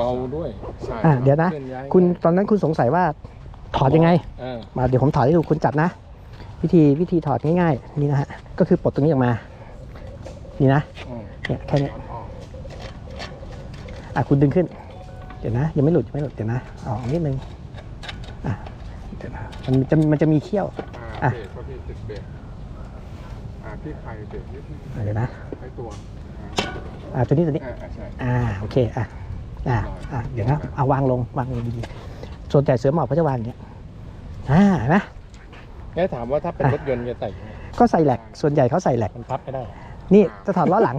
เบาด้วยใช่อะครับเดี๋ยวนะเคลื่อนย้ายคุณตอนนั้นคุณสงสัยว่าถอดยังไง เออมาเดี๋ยวผมถอดให้ดูคุณจับนะ วิธีวิธีถอดง่ายๆนี่นะฮะก็คือปลดตรงนี้ออกมา นี่นะอืมเนี่ยแค่เนี้ยออกอะคุณดึงขึ้น เดี๋ยวนะ ยังไม่หลุดยังไม่หลุดเดี๋ยวนะเอาออกนิดนึงอะเดี๋ยวนะมันจะมันจะมีเขี้ยว อ่าอะเบรกก็พี่ติดเบรกอ่าพี่ไข่เบรกนิดนึงอะเดี๋ยวนะให้ตัวอ่าอะตัวนี้ตัวนี้ อ่าอ่าใช่อ่าโอเคอะ อะอะเดี๋ยวนะเอาวางลงวางลงดีๆส่วนใหญ่เสือหมอบเขาจะวางอย่างเงี้ยอ่าเห็นไหมแล้วถามว่าถ้าเป็นอะรถยนต์จะใส่ยังไงก็ใส่แหลกส่วนใหญ่เขาใส่แหลกมันพับไม่ได้นี่จะถอดล้อหลัง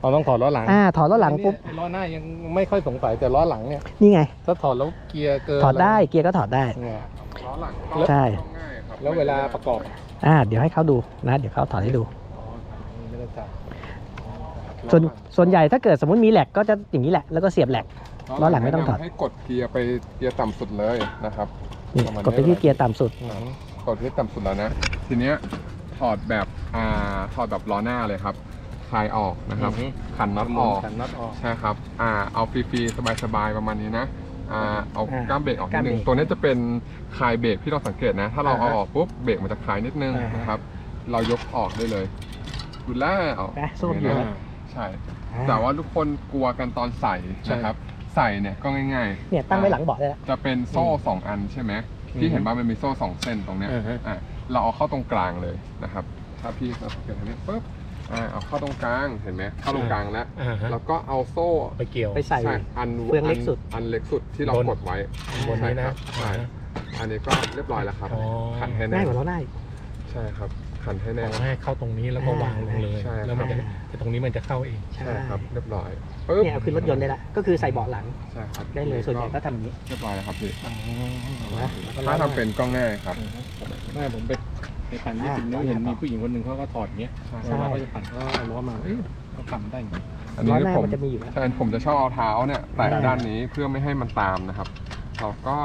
เราต้องถอดล้อหลังอ่าถอดล้อหลังปุ๊บเนี่ยล้อหน้ายังไม่ค่อยสงสัยแต่ล้อหลังเนี่ยนี่ไง ถ้าถอดแล้วเกียร์เกินถอดได้เกียร์ก็ถอดได้ เนี่ย ล้อหลังใช่ ต้องง่ายครับแล้วเวลาประกอบอ่าเดี๋ยวให้เขาดูนะ เดี๋ยวเขาถอดให้ดู อ๋อไม่ได้จ่าย ส่วนส่วนใหญ่ถ้าเกิดสมมติมีแหลกก็จะอย่างนี้แหละแล้วก็เสียบแหลก ล้อหลังไม่ต้องถอดให้กดเกียร์ไปเกียร์ต่ำสุดเลยนะครับ นี่ประมาณนี้กดไปที่เกียร์ต่ำสุดอืมกดที่ต่ำสุดแล้วนะ ทีเนี้ยถอดแบบอ่าถอดแบบล้อหน้าเลยครับคลายออกนะครับขันน็อตออกขันน็อตออก ใช่ครับอ่าเอาฟรีๆสบายๆประมาณนี้นะอ่าเอาอ่าก้ามเบรกออกนิดนึงก้ามเบรกตัวนี้จะเป็นคลายเบรกที่เราสังเกตนะ ถ้าเราเอาอ่าฮะออกปุ๊บเบรกมันจะคลายนิดนึงอ่าฮะนะครับ เรายกออกได้เลยดูแลวนะสู้อยู่นะนะ ใช่ แต่ว่าทุกคนกลัวกันตอนใส่นะครับ ใส่เนี่ยก็ง่ายๆเนี่ยตั้งไว้หลังเบาะได้แล้วจะเป็นโซ่สองอันใช่ไหมที่เห็นว่ามันมีโซ่สองเส้นตรงเนี้ยอ่าฮะอะเราเอาเข้าตรงกลางเลยนะครับ ถ้าพี่เราสังเกตตรงนี้ปุ๊บอ่าเอาเข้าตรงกลางเห็นไหมเข้าตรงกลางแล้วอ่าฮะแล้วก็เอาโซ่ไปเกี่ยวไปใส่ใช่อันเฟืองเล็กสุดอันเล็กสุดที่เราบนกดไว้บนนี้นะใช่ครับใช่อันนี้ก็เรียบร้อยแล้วครับอ๋อขันให้ง่าแน่ยกว่าล้อหน้าอีกใช่ครับ ขันให้ขแน่อให้เข้าตรงนี้แล้วก็วางลงเลย ใช่แล้วมันจะแต่ตรงนี้มันจะเข้าเอง ใช่ใช่ครับ เรียบร้อยปุ๊บเนี่ยเอาขึ้นรถยนต์ได้ละ ก็คือใส่เบาะหลังใช่ครับได้เลยส่วนใหญ่ก็ทำอย่างนี้เรียบร้อยแล้วครับพี่นะถ้าทำเป็นก็ง่ายครับ แม่ผมไปไปปั่นญี่ปุ่นแล้วเห็นมีผู้หญิงคนหนึ่งเขาก็ถอดอย่างเงี้ยใช่เวลาเขาจะปั่นก็เอาล้อมาเอ้ยเขาทำได้ไงอันล้อนี้หน้าผมมันจะมีอยู่แล้ว ใช่ผมจะชอบเอาเท้าเนี่ยแตะได้ ด้านนี้เพื่อไม่ให้มันตามนะครับ เราก็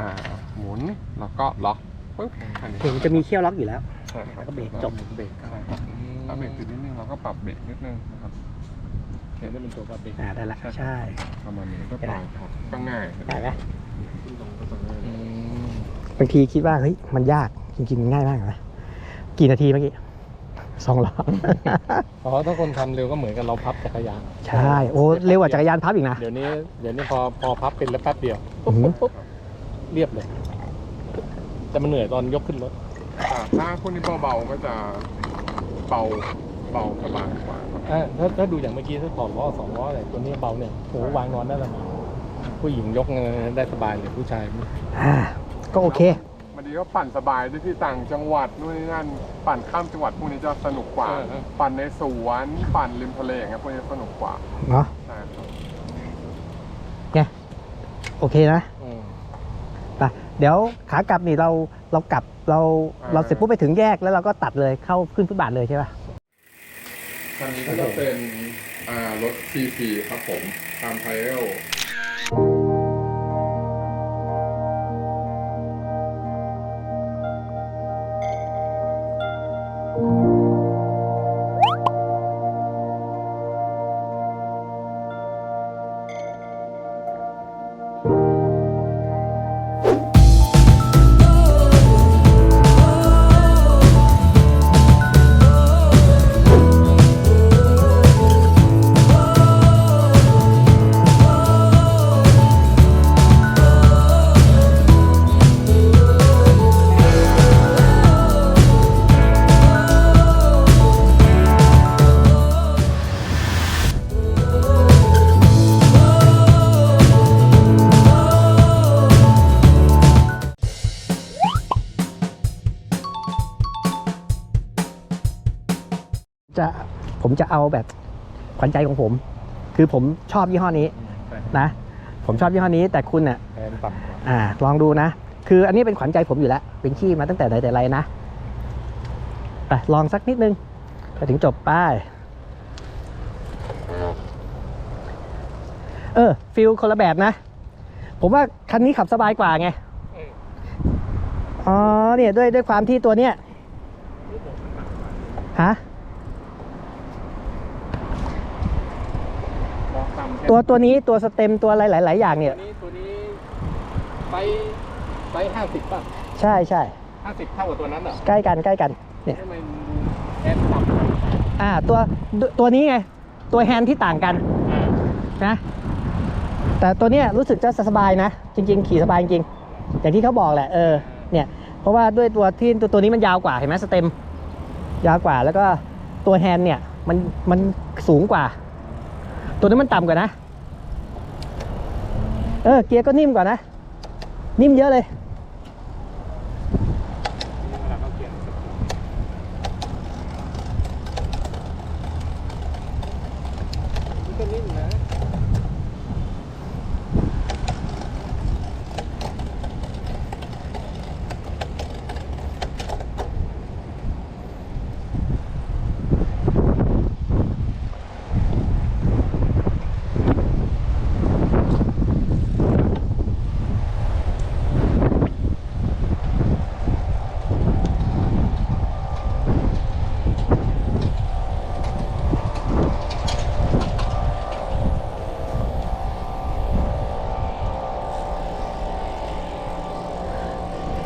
อ่าหมุนแล้วก็ล็อกปึ๊บอันนี้ ถึงจะมีเขี้ยวล็อกอยู่แล้ว ใช่ครับแล้วก็เบรกจบ เบรกใช่ครับถ้าเบรกติดนิดนึงเราก็ปรับเบรกนิดนึงนะครับเห็นได้เป็นตัวปรับเบรกอ่าได้ละใช่ ประมาณนี้ก็ปล่อยครับก็ง่ายได้ไหมอืมบางทีคิดว่าเฮ้ยมันยากจริงๆมันง่ายมากนะกี่นาทีเมื่อกี้สองรอบเพราะถ้าคนทำเร็วก็เหมือนกับเราพับจักรยานใช่ โอ้เร็วกว่าจักรยานพับอีกนะ เดี๋ยวนี้เดี๋ยวนี้พอพอพับเป็นแล้วแป๊บเดียวอือหือปุ๊บเรียบเลย แต่มันเหนื่อยตอนยกขึ้นรถ อ่าถ้าพวกนี้เบาๆก็จะเบาเบาสบายกว่าครับอ่าถ้าถ้าดูอย่างเมื่อกี้ถ้าถอดล้อสองล้ออะไรตัวนี้เบาเนี่ยโหวางนอนได้ละมาผู้หญิงยกเงินได้สบายเลยผู้ชายไม่อ่าก็โอเค มันดีก็ปั่นสบายด้วยที่ต่างจังหวัดนู่นนี่นั่นปั่นข้ามจังหวัดพวกนี้จะสนุกกว่า ปั่นในสวนปั่นริมทะเลอย่างเงี้ยพวกนี้สนุกกว่าเนาะใช่ครับโอเคนะอืม ไปเดี๋ยวขากลับนี่เรา เรากลับเราเราเสร็จปุ๊บไปถึงแยกแล้วเราก็ตัดเลยเข้าขึ้นฟุตบาทเลยใช่ป่ะคันนี้ก็จะเป็นอ่ารถ CC ครับผมตามไทเอล ผมจะเอาแบบขวัญใจของผม คือผมชอบยี่ห้อนี้นะ ผมชอบยี่ห้อนี้แต่คุณเนี่ยแทนต่ำกว่าอ่า ลองดูนะ คืออันนี้เป็นขวัญใจผมอยู่แล้ว เป็นขี้มาตั้งแต่ไหนแต่ไรนะไปลองสักนิดนึงไปถึงจบป้าย เออฟิลคนละแบบนะ ผมว่าคันนี้ขับสบายกว่าไง อ๋อเนี่ยด้วยด้วยความที่ตัวเนี้ยฮะ มอง ต่ำแค่ตัวตัวนี้ตัวสเต็มตัวอะไรหลาย ๆ อย่างเนี่ตัยวนี้ตัวนี้ไซส์ไซส์ห้าสิบป่ะใช่ใช่ห้าสิบเท่ากับตัวนั้นเหรอใกล้กันใกล้กันเนี่ยทำไมมันดูแอนต่ำอ่าตัวตัวนี้ไง ตัวแฮนด์ที่ต่างกันอ่านะแต่ตัวเนี้ยรู้สึกจะสบายนะ จริง ๆ ขี่สบายจริงๆอย่างที่เขาบอกแหละเออเนี่ยเพราะว่าด้วยตัวที่ตัวตัวนี้มันยาวกว่าเห็นไหมสเต็ม ยาวกว่าแล้วก็ตัวแฮนด์เนี่ยมันมันสูงกว่า ตัวนั้นมันต่ำกว่านะ เออเกียร์ก็นิ่มกว่านะ นิ่มเยอะเลย เวลาเขาเขียนมันก็นิ่มนะ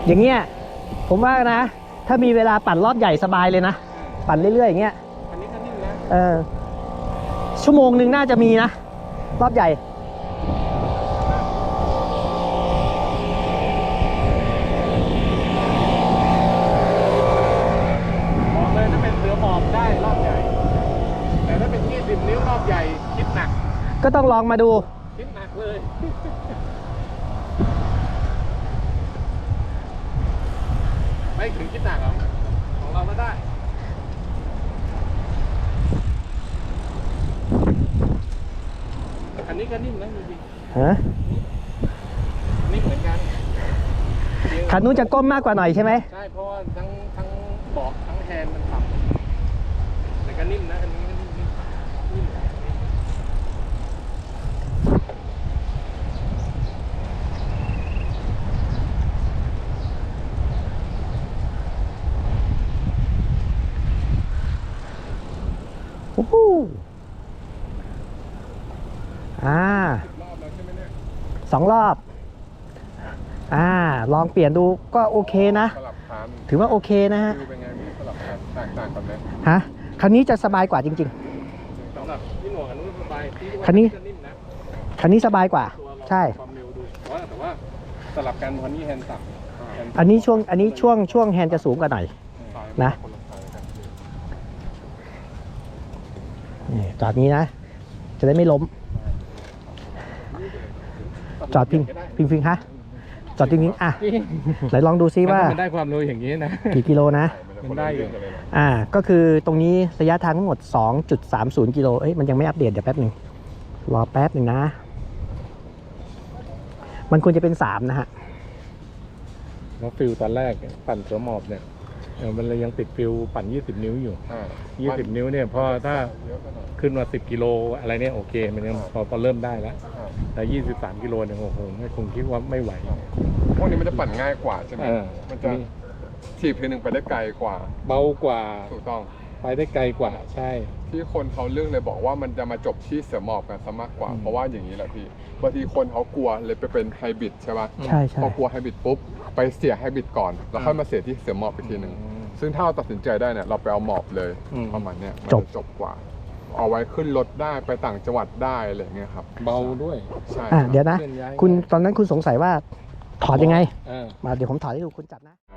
อย่างเงี้ยผมว่านะ ถ้ามีเวลาปั่นรอบใหญ่สบายเลยนะ ปั่นเรื่อยๆอย่างเงี้ยอันนี้ก็นิ่มนะเออชั่วโมงหนึ่งน่าจะมีนะ รอบใหญ่บอกเลยถ้าเป็นเสือหมอบได้รอบใหญ่ แต่ถ้าเป็นยี่สิบนิ้วรอบใหญ่คิดหนัก ก็ต้องลองมาดู คิดหนักเลย ไม่ถึงคิดหนักหรอกของเราก็ได้อันนี้ก็นิ่มนะจริงฮะๆนิ่มเหมือนกันคันนู้นจะก้มมากกว่าหน่อยใช่ไหม ใช่เพราะว่าทั้งทั้งเบาะทั้งแฮนด์มันต่ำแต่ก็นิ่มนะอันนี้ก็นิ่มนิ่มนิ่ม โอ้โหอ่ารอบแล้วใช่ไหมเนี่ยสองรอบ อ่า ลองเปลี่ยนดูก็โอเคนะ สลับคันถือว่าโอเคนะฮะ ฟิลเป็นไงพี่สลับคันแตกต่างกันไหมฮะ คันนี้จะสบายกว่าจริง สำหรับพี่หนวกอันนู้นสบายที่ว่าคันนี้ก็นิ่มนะๆ คันนี้สบายกว่า ตัวเราใช่ ความเร็วดูแต่ว่าแต่ว่าสลับกันเพราะนี่แฮนด์ต่ำแฮด์อันนี้ช่วง อันนี้ช่วงช่วงแฮนด์จะสูงกว่าหน่อยสายนะ คนละสายกันพี่ นี่ จอดนี้นะ จะได้ไม่ล้ม จอดพิงพิงพิงฮะจอดพิงพิงอะจริงไหนลองดูซิว่ามันได้ความเร็วอย่างนี้นะกี่กิโลนะมันได้อยู่อ่า ก็คือตรงนี้ระยะทางทั้งหมด 2.30 กิโลเอ้ยมันยังไม่อัปเดตเดี๋ยวแป๊บหนึ่งรอแป๊บหนึ่งนะ มันควรจะเป็น 3 นะฮะแล้วฟิลตอนแรกปั่นเสือหมอบเนี่ย เออมันเลยยังติดฟิลปั่น 20 นิ้วอยู่ อ่า20 นิ้วเนี่ยพอถ้าเยอะไปหน่อยขึ้นมา 10 กิโลอะไรเนี่ยโอเค มันยังพอพอเริ่มได้แล้ว อ่าแต่ 23 กิโลเนี่ยโอ้โหไม่คงคิดว่าไม่ไหว พวกนี้มันจะปั่นง่ายกว่าใช่ไหมเออมันจะถีบทีหนึ่งไปได้ไกลกว่า เบากว่า ถูกต้อง ไปได้ไกลกว่า ใช่ ที่คนเขาเรื่องเลยบอกว่ามันจะมาจบที่เสือหมอบกันซะมากกว่า อืม เพราะว่าอย่างนี้แหละพี่บางทีคนเขากลัวเลยไปเป็นไฮบริดใช่ปะใช่ใช่ พอกลัวไฮบริดปุ๊บ ไปเสียไฮบริดก่อน แล้วค่อยมาเสียที่เสือหมอบอีกทีหนึ่งซึ่งถ้าเราตัดสินใจได้เนี่ยเราไปเอาหมอบเลยอืม ประมาณเนี้ยมันจบ จะจบกว่า เอาไว้ขึ้นรถได้ไปต่างจังหวัดได้อะไรอย่างเงี้ยครับเบาด้วยใช่อ่าครับ เดี๋ยวนะ เคลื่อนย้ายคุณตอนนั้นคุณสงสัยว่าถอดยังไง เออ มาเดี๋ยวผมถอดให้ดูคุณจับนะอ